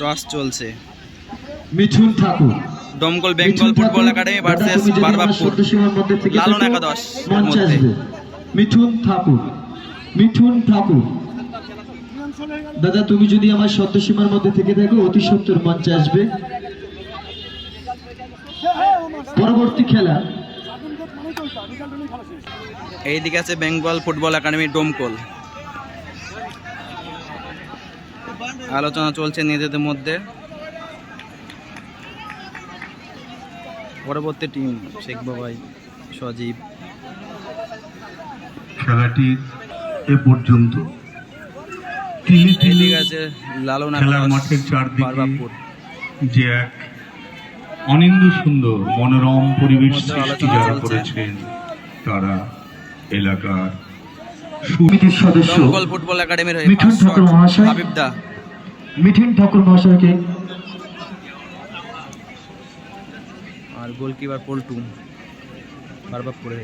Toss চলছে। মিঠুন ঠাকুর। দমকল Bengal football academy versus Barbapur Lalan একাদশ মধ্যে। মিঠুন ঠাকুর। মিঠুন ঠাকুর। দাদা তুমি যদি আমার সত্য সীমার মধ্যে থেকে থাকো অতি সত্তর মঞ্চে আসবে। পরবর্তী খেলা। এইদিকে আছে বেঙ্গল ফুটবল একাডেমি ডোমকল আলোচনা চলছে নিজেদের মধ্যে। পরবর্তী টিম শেখ বাবাই সজীব। খেলাটি এ পর্যন্ত। তিলে তিলে এইদিকে আছে লালন খেলার মাঠের চারদিকে যে এক অনিন্দ সুন্দর মনোরম পরিবেশ সৃষ্টি যারা করেছেন তারা এলাকার সমিতির সদস্য ফুটবল একাডেমির হয়ে মিঠুন ঠাকুর মহাশয়কে। আর গোলকিপার পল্টু বারবাপুরে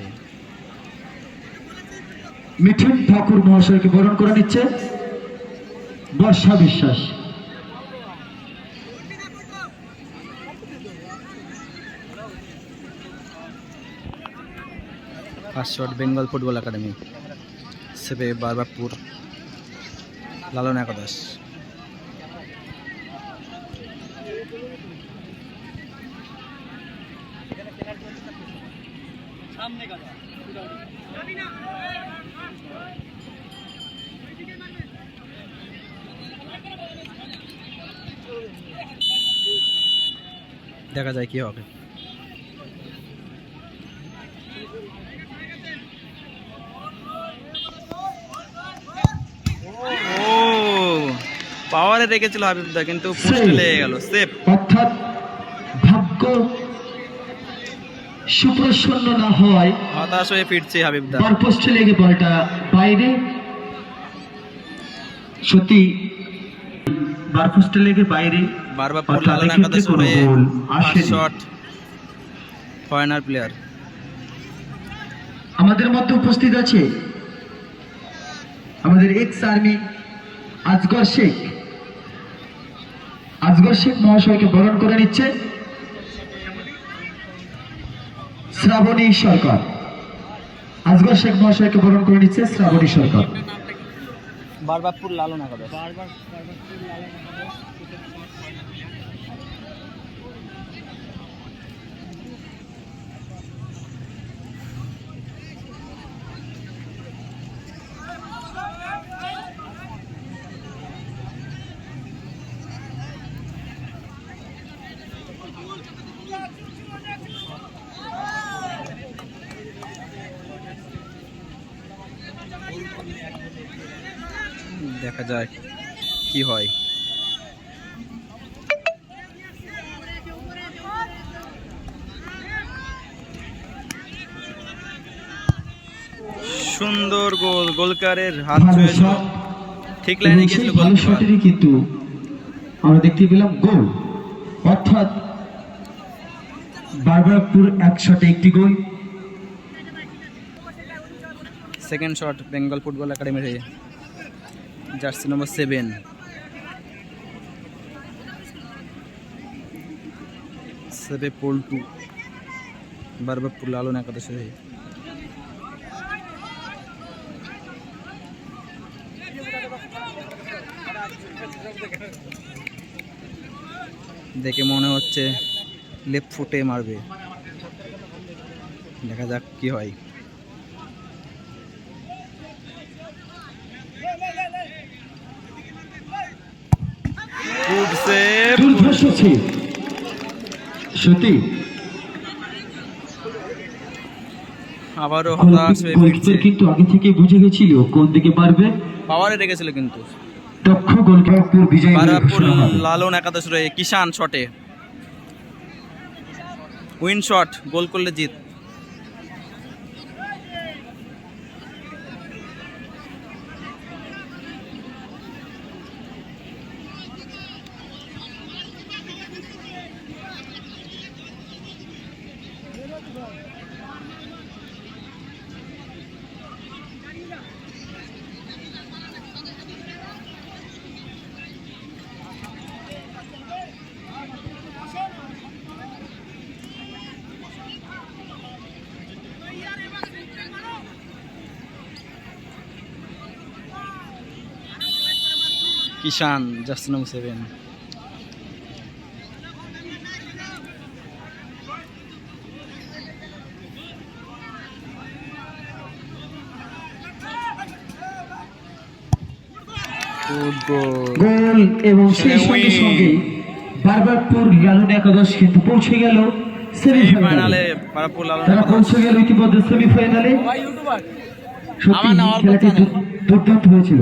মিঠুন ঠাকুর মহাশয়কে বরণ করে নিচ্ছে Barsha Biswas. First shot Bengal football academy সেবে Barbapur লালন একাদশ। দেখা যায় কি হবে। ও পাওয়ারে রেখেছিল হাবিবদা কিন্তু পোস্টে লেগে গেল। সেফ অর্থাৎ ভাগ্য সুপ্রসন্ন না হয় হতাশ হয়ে ফিরছে হাবিবদা। বারপোস্টে লেগে বলটা বাইরে। সত্যি বারপোস্টে লেগে বাইরে। একাদশ কোনো হয়ে গোল ফার্স্ট আসেনি। শট ফরেনার প্লেয়ার আমাদের মধ্যে উপস্থিত আছে আমাদের এক্স আর্মি আজগর শেখ। আজগর শেখ মহাশয়কে বরণ করে নিচ্ছে। শ্রাবণী সরকার। আজগর শেখ মহাশয়কে বরণ করে নিচ্ছে শ্রাবণী সরকার। বারবাপুর লালন একাদশ। দেখা যাক কি হয়। সুন্দর গোল গোলকারের হাত ছুঁয়েছিল ঠিক লাইনে গিয়েছিল ভালো শটেরই কিন্তু আমরা দেখতে পেলাম গোল। অর্থাৎ বারবারপুর এক শটে একটি goal. Second shot Bengal football একাডেমির হয়ে। Jersey number seven. সেভে পল্টু বারবারপুর লালন একাদশের হয়ে। দেখে মনে হচ্ছে লেফট ফুটে মারবে। দেখা যাক কি হয়। ছিল সত্যি? আবারও হতাশ হয়ে ফিরছে। কিন্তু আগে থেকে বুঝে গেছিল কোন দিকে পারবে। পাওয়ারে রেখেছিল কিন্তু। দক্ষ গোলকিপার বিজয় বারাপুর লালন একাদশ রয়ে কিষান শটে। উইন শট গোল করলে জিত। কিষান জাসনাম সেভেন গোল এবং সেই সঙ্গে. সঙ্গে বারবারপুর লালন একাদশ কিন্তু পৌঁছে গেল সেমিফাইনালে তারা পৌঁছে গেল ইতিমধ্যে সেমিফাইনালে সত্যি খেলাটি দুর্দান্ত হয়েছিল।